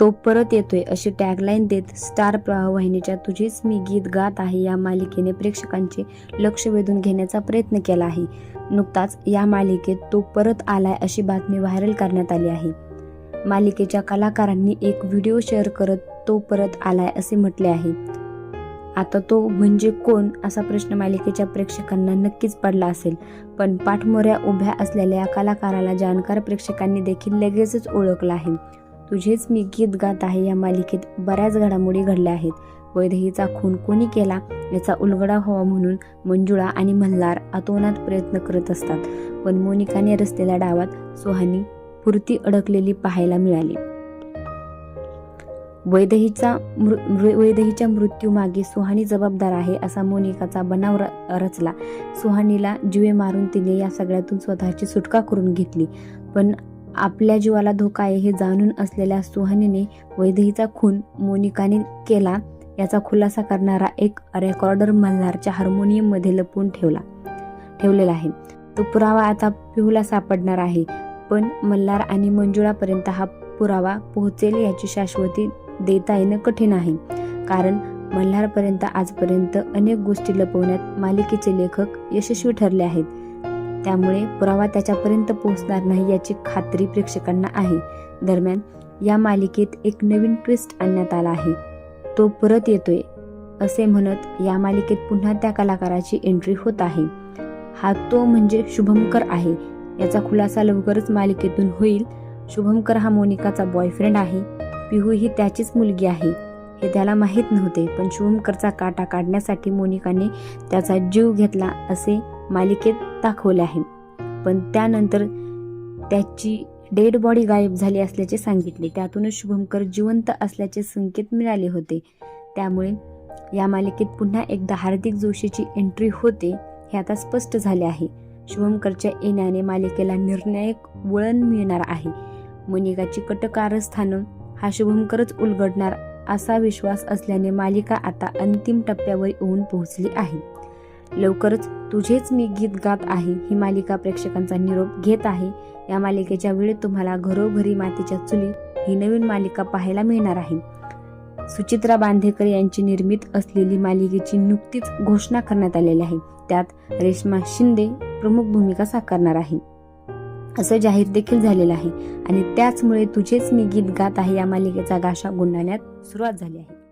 तो परत येतोय अशी टॅगलाईन देत स्टार प्रवाह वाहिनीच्या तुझीच मी गीत गात आहे या मालिकेने प्रेक्षकांचे लक्ष वेधून घेण्याचा प्रयत्न केला आहे. नुकताच या मालिकेत तो परत आलाय अशी बातमी व्हायरल करण्यात आली आहे. मालिकेच्या कलाकारांनी एक व्हिडिओ शेअर करत तो परत आलाय असे म्हटले आहे. आता तो म्हणजे कोण असा प्रश्न मालिकेच्या प्रेक्षकांना नक्कीच पडला असेल. पण पाठमोऱ्या उभ्या असलेल्या या कलाकाराला जाणकार प्रेक्षकांनी देखील लगेचच ओळखलं आहे. तुझेच मी गीत गात आहे या मालिकेत. बऱ्याच घडामोडी घडल्या आहेत. वैदेहीचा खून कोणी केला याचा उलगडा व्हावा म्हणून मंजुळा आणि मल्हार अतोनात प्रयत्न करत असतात. पण मोनिकाने रचलेल्या डावात सुहानी पुरती अडकलेली पाहायला मिळाली. वैदहीचा मृ वैदहीच्या मृत्यूमागे सुहानी जबाबदार आहे असा मोनिकाचा बनाव र- रचला. सुहानीला जीवे मारून तिने या सगळ्यातून स्वतःची सुटका करून घेतली. पण आपल्या जीवाला धोका आहे हे जाणून असलेल्या सुहानीने वैदेहीचा खून मोनिकाने केला. याचा खुलासा करणारा एक रेकॉर्डर मल्हारच्या हार्मोनियममध्ये लपवून ठेवला ठेवलेला आहे. तो पुरावा आता पिहूला सापडणार आहे पण मल्हार आणि मंजुळापर्यंत हा पुरावा पोहोचेल याची शाश्वती देता येणं कठीण आहे. कारण मल्हारपर्यंत आजपर्यंत अनेक गोष्टी लपवण्यात मालिकेचे लेखक यशस्वी ठरले आहेत. त्यामुळे पुरावा त्याच्यापर्यंत पोहोचणार नाही याची खात्री प्रेक्षकांना आहे. दरम्यान या मालिकेत एक नवीन ट्विस्ट आणण्यात आला आहे. तो परत येतोय असे म्हणत या मालिकेत पुन्हा त्या कलाकाराची एंट्री होत आहे. हा तो म्हणजे शुभमकर आहे. याचा खुलासा लवकरच मालिकेतून होईल. शुभमकर हा मोनिकाचा बॉयफ्रेंड आहे. पिहू ही त्याचीच मुलगी आहे. हे त्याला माहीत नव्हते पण शुभमकरचा काटा काढण्यासाठी मोनिकाने त्याचा जीव घेतला असे मालिकेत दाखवले आहे. पण त्यानंतर त्याची डेड बॉडी गायब झाली असल्याचे सांगितले. त्यातूनच शुभमकर जिवंत असल्याचे संकेत मिळाले होते. त्यामुळे या मालिकेत पुन्हा एकदा हार्दिक जोशीची एंट्री होते हे आता स्पष्ट झाले आहे. शुभमकरच्या येण्याने मालिकेला निर्णायक वळण मिळणार आहे. मनिकाची कटकारस्थानं हा शुभमकरच उलगडणार असा विश्वास असल्याने मालिका आता अंतिम टप्प्यावर येऊन पोहोचली आहे. लवकरच तुझेच मी गीत गात आहे ही मालिका प्रेक्षकांचा निरोप घेत आहे. या मालिकेच्या वेळेत तुम्हाला घरोघरी मातीच्या चुली ही नवीन मालिका पाहायला मिळणार आहे. सुचित्रा बांधेकर यांची निर्मित असलेली मालिकेची नुकतीच घोषणा करण्यात आलेली आहे. त्यात रेश्मा शिंदे प्रमुख भूमिका साकारणार आहे. असं जाहीर देखील झालेलं आहे आणि त्याचमुळे तुझेच मी गीत गात आहे या मालिकेचा गाशा गुंडाळण्यात सुरुवात झाली आहे.